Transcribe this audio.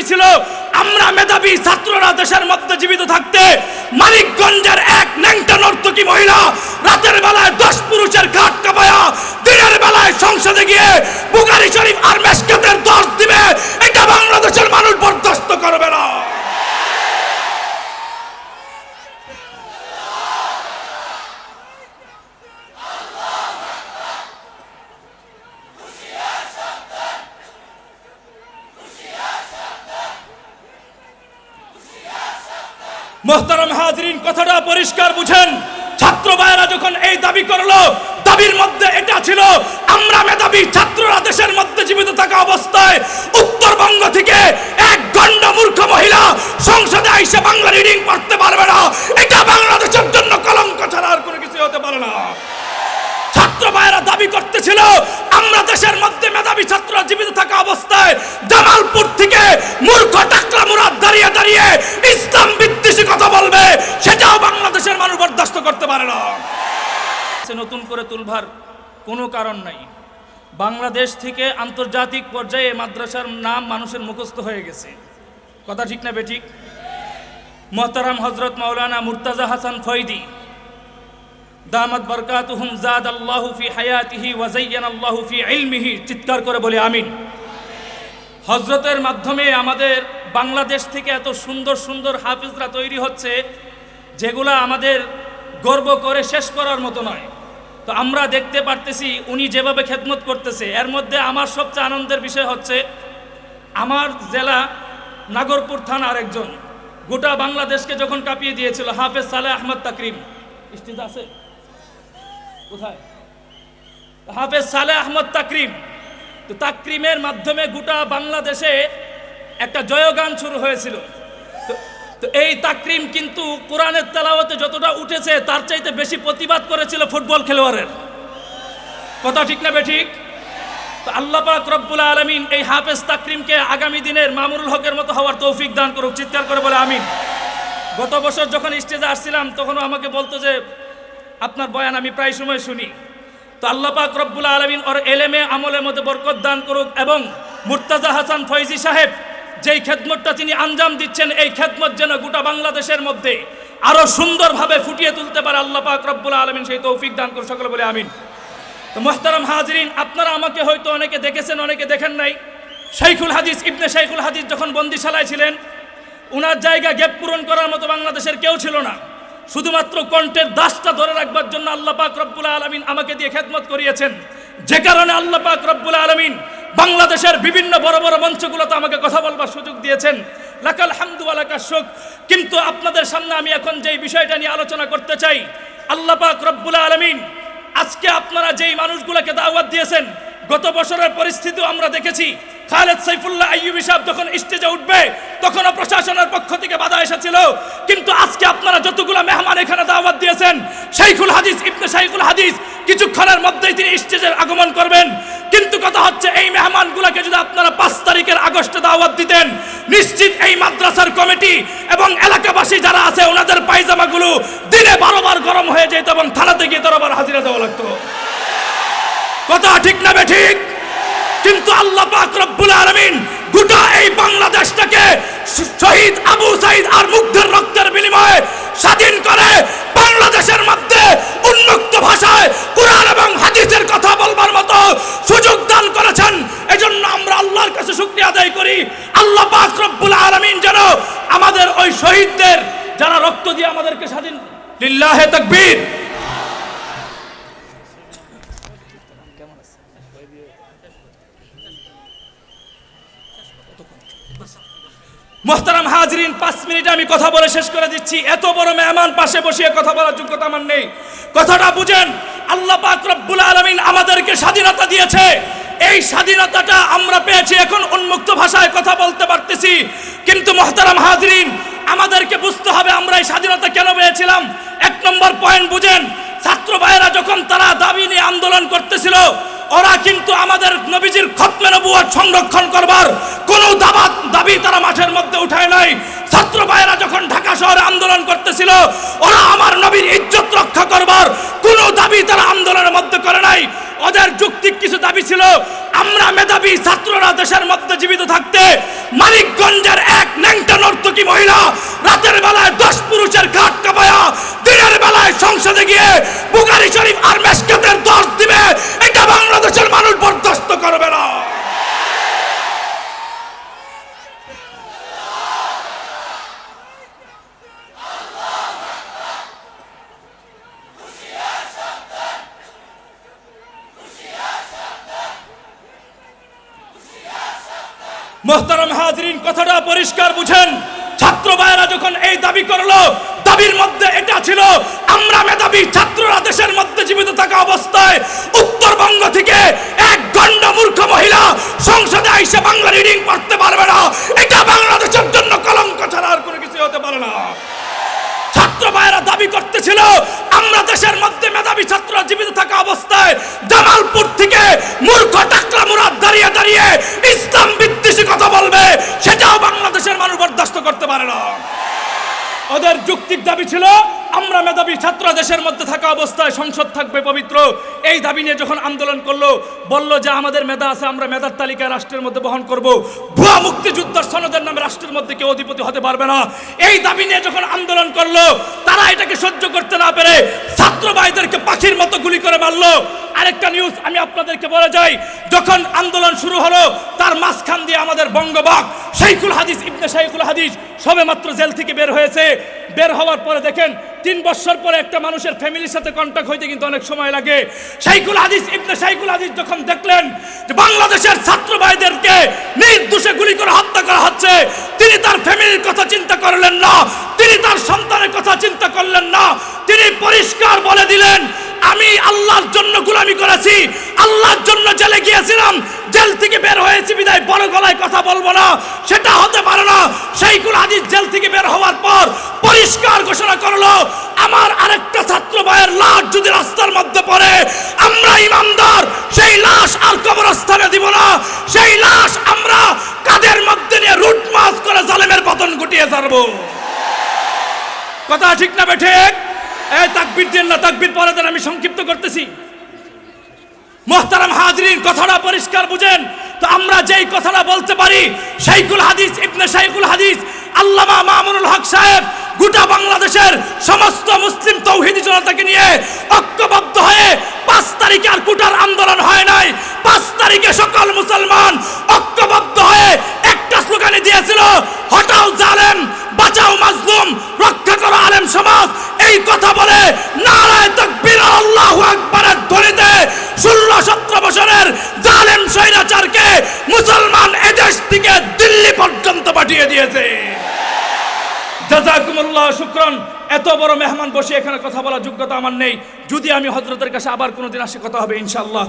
দাবি ছিল, আমরা মেধাবী ছাত্ররা দেশের মধ্যে জীবিত থাকতে মানিকগঞ্জের এক ন্যাংটা নর্তকী মহিলা রাতের বেলায় দশ পুরুষের ঘাট কাপায়া দিনের বেলায় সংসদে গিয়ে বুগারি শরীফ আর মেসকাতের দশ দিবে এটা বাংলাদেশের মানুষ বরদাস্ত করবে না মোহতারাম হাজরিন, কথাটা পরিষ্কার বুঝেন। ছাত্র ভাইয়েরা যখন এই দাবি করল, দাবির মধ্যে এটা ছিল, আমরা মেধাবী ছাত্ররা দেশের মধ্যে জীবিত থাকা অবস্থায় উত্তরবঙ্গ থেকে এক গণ্ড মূর্খ মহিলা সংসদে আইসে বাংলা রিডিং পড়তে পারবে না এটা বাংলাদেশের জন্য কলঙ্ক ছাড়া আর কোনো কিছু হতে পারে না ছাত্র ভাইয়েরা দাবি করতেছিল আমরা দেশের মধ্যে মেধাবী ছাত্র জীবিত থাকা অবস্থায় জামালপুর থেকে মূর্খ টাকলা মুরাদ দাঁড়িয়ে দাঁড়িয়ে ইসলাম বিদ্বেষী কথা বলবে সেটাও বাংলাদেশের মানুষ বরদাস্ত করতে পারে না সে নতুন করে তুলবার কোনো কারণ নাই। বাংলাদেশ থেকে আন্তর্জাতিক পর্যায়ে মাদ্রাসার নাম মানুষের মুখস্থ হয়ে গেছে। কথা ঠিক না বেঠিক? মোহতারাম হজরত মাওলানা মুর্তাজা হাসান ফৈদি, দামাত বরকাতুহুম জাদ আল্লাহু ফি হায়াতিহি ওয়া যায়্যানা আল্লাহু ফি ইলমিহি, চিৎকার করে বলে আমিন। হজরতের মাধ্যমে আমাদের বাংলাদেশ থেকে এত সুন্দর সুন্দর হাফিজরা তৈরি হচ্ছে, যেগুলা আমাদের গর্ব করে শেষ করার মতো নয়। তো আমরা দেখতে পারতেছি উনি যেভাবে খেদমত করতেছে। এর মধ্যে আমার সবচেয়ে আনন্দের বিষয় হচ্ছে, আমার জেলা নাগরপুর থানার একজন গোটা বাংলাদেশকে যখন কাঁপিয়ে দিয়েছিল, হাফেজ সালেহ আহমদ তাকরিম। আছে? কোথায়? হাফেজ সালেহ আহমদ তাকরিম। তো তাকরিমের মাধ্যমে গোটা বাংলাদেশে একটা জয়গান শুরু হয়েছিল। তো- তো এই তাকরিম কিন্তু কোরআনের তেলাওয়াতে যতটা উঠেছে, তার চাইতে বেশি প্রতিবাদ করেছিল ফুটবল খেলোয়াড়ের। কথা ঠিক না বেঠিক তো আল্লাহ পাক রব্বুল আলমিন এই হাফেজ তাকরিমকে আগামী দিনের মামুনুল হকের মতো হওয়ার তৌফিক দান করুক, চিৎকার করে বলে আমিন। গত বছর যখন স্টেজে আসছিলাম, তখনও আমাকে বলতো যে, আপনার বয়ান আমি প্রায় সময় শুনি। তো আল্লাহ পাক রব্বুল আলমিন ওর এলেমে আমলের মধ্যে বরকত দান করুক এবং মুর্তাজা হাসান ফৈজি সাহেব যেই খেদমতটা তিনি আঞ্জাম দিচ্ছেন, এই খেদমত যেন গোটা বাংলাদেশের মধ্যে আরও সুন্দরভাবে ফুটিয়ে তুলতে পারে। আল্লাহ পাক রব্বুল আলমিন সেই তৌফিক দান করুক, সকলে বলে আমিন। তো মোহতারাম হাজরিন, আপনারা আমাকে হয়তো অনেকে দেখেছেন, অনেকে দেখেন নাই। শাইখুল হাদিস, ইবনে শাইখুল হাদিস যখন বন্দিশালায় ছিলেন, উনার জায়গা গ্যাপ পূরণ করার মতো বাংলাদেশের কেউ ছিল না। শুধুমাত্র কণ্ঠের দাসটা ধরে রাখবার জন্য আল্লাহ পাক রব্বুল আলমিন আমাকে দিয়ে খেদমত করিয়েছেন। যে কারণে আল্লাহ পাক রব্বুল আলমিন বাংলাদেশের বিভিন্ন বড় বড় মঞ্চগুলোতে আমাকে কথা বলবার সুযোগ দিয়েছেন। লাকাল হামদু আলাকা শুক। কিন্তু আপনাদের সামনে আমি এখন যেই বিষয়টা নিয়ে আলোচনা করতে চাই, আল্লাহ পাক রব্বুল আলমিন আজকে আপনারা যেই মানুষগুলোকে দাওয়াত দিয়েছেন, গত বছরের পরিস্থিতিও আমরা দেখেছি। খালেদ সাইফুল্লাহ আইয়ুবি সাহেব যখন স্টেজে উঠবে, তখনও প্রশাসনের পক্ষ থেকে বাধা এসেছিল। কিন্তু আজকে আপনারা যতগুলো মেহমান এখানে দাওয়াত দিয়েছেন, শাইখুল হাদিস, ইবনে শাইখুল হাদিস কিছুক্ষণের মধ্যেই তিনি স্টেজের আগমন করবেন। কিন্তু কথা হচ্ছে, এই মেহমানগুলোকে যদি আপনারা পাঁচ তারিখের আগস্টে দাওয়াত দিতেন, নিশ্চিত এই মাদ্রাসার কমিটি এবং এলাকাবাসী যারা আছে, ওনাদের পায়জামাগুলো দিনে বারোবার গরম হয়ে যেত এবং থানাতে গিয়ে তারবার হাজিরা দেওয়া লাগতো। কথা ঠিক না বে ঠিক? কিন্তু আল্লাহ পাক রব্বুল আলামিন গোটা এই বাংলাদেশটাকে শহীদ আবু সাইদ আর মুগ্ধের রক্তের বিনিময়ে স্বাধীন করে বাংলাদেশের উন্মুক্ত ভাষায় কোরআন এবং হাদিসের কথা বলবার মতো সুযোগ দান করেছেন। এজন্য আমরা আল্লাহর কাছে শুকরিয়া আদায় করি। আল্লাহ পাক রব্বুল আলামিন যেন আমাদের ওই শহীদদের, যারা রক্ত দিয়ে আমাদেরকে স্বাধীন লিল্লাহে তাকবীর। মোহতারাম হাজরিন, পাঁচ মিনিট আমি কথা বলে শেষ করে দিচ্ছি। এত বড় মেহমান পাশে বসিয়ে কথা বলার যোগ্যতা আমার নেই। কথাটা বুঝেন, আল্লাহ পাক রব্বুল আলমিন আমাদেরকে স্বাধীনতা দিয়েছে। এই স্বাধীনতাটা আমরা পেয়েছি, এখন উন্মুক্ত ভাষায় কথা বলতে পারতেছি। কিন্তু মোহতারাম হাজরিন, আমাদেরকে বুঝতে হবে আমরা এই স্বাধীনতা কেন পেয়েছিলাম। এক নম্বর পয়েন্ট বুঝেন, ছাত্র ভাইয়েরা যখন তারা দাবি নিয়ে আন্দোলন করতেছিল ওরা কিন্তু আমাদের নবীজির খতমে নবুয়ত সংরক্ষণ করবার কোনো দাবাত দাবি তারা মাঠের মধ্যে উঠায় নাই। ছাত্র ভাইয়েরা যখন ঢাকা শহরে আন্দোলন করতেছিল, ওরা আমার নবীর ইজ্জত রক্ষা করবার কোনো দাবি তারা আন্দোলনের মধ্যে করে নাই। ওদের যুক্তিক কিছু দাবি ছিল, আমরা মেধাবী ছাত্ররা দেশের মধ্যে জীবিত থাকতে মানিকগঞ্জের এক ন্যাংটা নর্তকী মহিলা রাতের বেলায় দশ পুরুষের ঘাট কাপায়া দিনের বেলায় সংসদে গিয়ে বুকারি শরীফ আর মেসকাতের দশ দিবে এটা বাংলাদেশের মানুষ বরদাস্ত করবে না মোহতারাম হাজরিন, কথাটা পরিষ্কার বুঝেন। ছাত্র ভাইয়েরা যখন এই দাবি করল, দাবির মধ্যে এটা ছিল, আমরা মেধাবী ছাত্ররা দেশের মধ্যে জীবিত থাকা অবস্থায় উত্তরবঙ্গ থেকে এক গণ্ড মূর্খ মহিলা সংসদে আইসে বাংলা রিডিং পড়তে পারবে না এটা বাংলাদেশের জন্য কলঙ্ক ছাড়া আর কোনো কিছু হতে পারে না ছাত্র ভাইয়েরা দাবি করতেছিল আমরা দেশের মধ্যে মেধাবী ছাত্র জীবিত থাকা অবস্থায় জামালপুর থেকে মূর্খ টাকলা মুরাদ দাঁড়িয়ে দাঁড়িয়ে ইসলাম বিদ্বেষী কথা বলবে সেটাও বাংলাদেশের মানুষ বরদাস্ত করতে পারে না ওদের দাবি ছিল, আমরা মেধাবী ছাত্র দেশের মধ্যে থাকা অবস্থায় সংসদ থাকবে পবিত্র। এই দাবি নিয়ে যখন আন্দোলন করল, বলল যে আমাদের মেধা আছে, আমরা মেধার তালিকায় রাষ্ট্রের মধ্যে বহন করব। ভুয়া মুক্তিযুদ্ধের সনদের নামে রাষ্ট্রের মধ্যে কেউ অধিপতি হতে পারবে না। এই দাবি নিয়ে যখন আন্দোলন করল, তারা এটাকে সহ্য করতে না পেরে ছাত্র ভাইদেরকে পাখির মতো গুলি করে মারলো। আরেকটা নিউজ আমি আপনাদেরকে বলে যাই। যখন আন্দোলন শুরু হলো, তার মাঝখান দিয়ে আমাদের বঙ্গবাগ শাইখুল হাদিস, ইবনে শাইখুল হাদিস সবে মাত্র জেল থেকে বের হয়েছে। বের হওয়ার পরে দেখেন, তিন বছর পরে একটা মানুষের ফ্যামিলির সাথে কন্ট্যাক্ট হইতে কিন্তু অনেক সময় লাগে। শাইখুল হাদিস, ইবনে শাইখুল হাদিস যখন দেখলেন যে বাংলাদেশের ছাত্র ভাইদেরকে নির্দোষে গুলি করে হত্যা করা হচ্ছে, তিনি তার ফ্যামিলির কথা চিন্তা করলেন না, তিনি তার সন্তানের কথা চিন্তা করলেন না, তিনি পরিষ্কার বলে দিলেন, আমি আল্লাহর গুলামি করেছি, আল্লাহর জন্য জেলে গিয়েছিলাম, জেল থেকে বের হয়েছি, বিদায় বড় গলায় কথা বলব না, সেটা হতে পারে না। সেইগুলো হাদিস জেল থেকে বের হওয়ার পর পরিষ্কার ঘোষণা করল, আমার আরেকটা ছাত্র ভাইয়ের লাশ যদি রাস্তার মধ্যে পড়ে, আমরা ইমানদার সেই লাশ আর কবরস্থানে দিব না। সেই লাশ আমরা কাদের মধ্যে নিয়ে রুট মাস করে জালেমের পতন ঘটিয়ে ছাড়বো? কথা ঠিক না বেঠে এই তাকবির দেন না, তাকবির পরে দেন, আমি সংক্ষিপ্ত করতেছি। মোহতারাম হাজরিন, কথাটা পরিষ্কার বুঝেন। তো আমরা যেই কথাটা বলতে পারি শাইকুল হাদিস, ইবনে শাইকুল হাদিস, আল্লামা মামুনুল হক সাহেব গোটা বাংলাদেশের সমস্ত মুসলিম তৌহিদি জনতাকে নিয়ে ঐক্যবদ্ধ হয়ে পাঁচ তারিখে আর কুটার আন্দোলন হয় নাই। পাঁচ তারিখে সকল মুসলমান ঐক্যবদ্ধ হয়ে একটা স্লোগানে দিয়েছিল হটাও জালেম বাঁচাও মাজলুম রক্ষা করো আলেম সমাজ এই কথা বলে নারায় তকবীর আল্লাহু আকবারের ধ্বনিতে ষোলো সতেরো বছরের জালেম স্বৈরাচারকে মুসলমান এদেশ থেকে দিল্লি পর্যন্ত পাঠিয়ে দিয়েছে। শুক্রন, এত বড় মেহমান বসে এখানে কথা বলার যোগ্যতা আমার নেই। যদি আমি হজরতের কাছে আবার কোনোদিন আসে, কথা হবে ইনশাল্লাহ